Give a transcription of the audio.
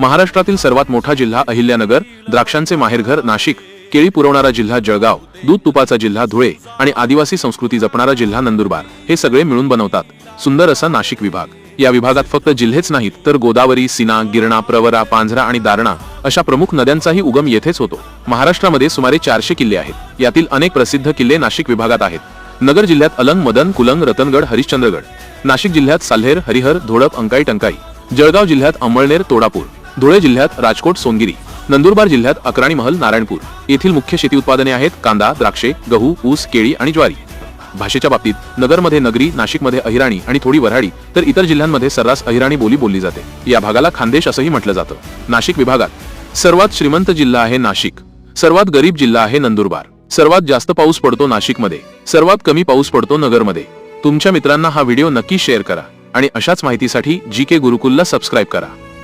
महाराष्ट्रातील सर्वात मोठा जिल्हा अहिल्यानगर द्राक्षांचे माहेरघर नाशिक केळी पुरवणारा जिल्हा जळगाव दूध तुपाचा जिल्हा धुळे आणि आदिवासी संस्कृती जपणारा जिल्हा नंदुरबार हे सगळे मिळून बनवतात. सुंदर असा नाशिक विभाग. या विभागात फक्त जिल्हेच नाहीत तर गोदावरी सिना गिरणा प्रवरा पांझरा आणि दारणा अशा प्रमुख नद्यांचाही उगम येथेच होतो. महाराष्ट्रामध्ये सुमारे चारशे किल्ले आहेत. यातील अनेक प्रसिद्ध किल्ले नाशिक विभागात आहेत. नगर जिल्ह्यात अलंग मदन कुलंग रतनगड हरिश्चंद्रगड. नाशिक जिल्ह्यात साल्हेर हरिहर धोडप अंकाई टंकाई जळगाव जिल्ह्यात अंमळनेर तोडापूर. धुळे जिल्ह्यात राजकोट सोनगिरी नंदुरबार जिल्ह्यात अकराणी महल नारायणपूर. येथील मुख्य शेती उत्पादने आहेत कांदा द्राक्षे गहू ऊस केळी आणि ज्वारी. भाषेच्या बाबतीत नगरमध्ये नगरी नाशिकमध्ये अहिराणी आणि थोडी वऱ्हाडी तर इतर जिल्ह्यांमध्ये सर्रास अहिराणी बोली बोलली जाते. या भागाला खानदेश असंही म्हटलं जातं. नाशिक विभागात सर्वात श्रीमंत जिल्हा आहे नाशिक. सर्वात गरीब जिल्हा आहे नंदुरबार. सर्वात जास्त पाऊस पडतो नाशिकमध्ये. सर्वात कमी पाऊस पडतो नगरमध्ये. तुमच्या मित्रांना हा व्हिडिओ नक्की शेअर करा आणि अशाच माहितीसाठी जी के गुरुकुलला सबस्क्राईब करा.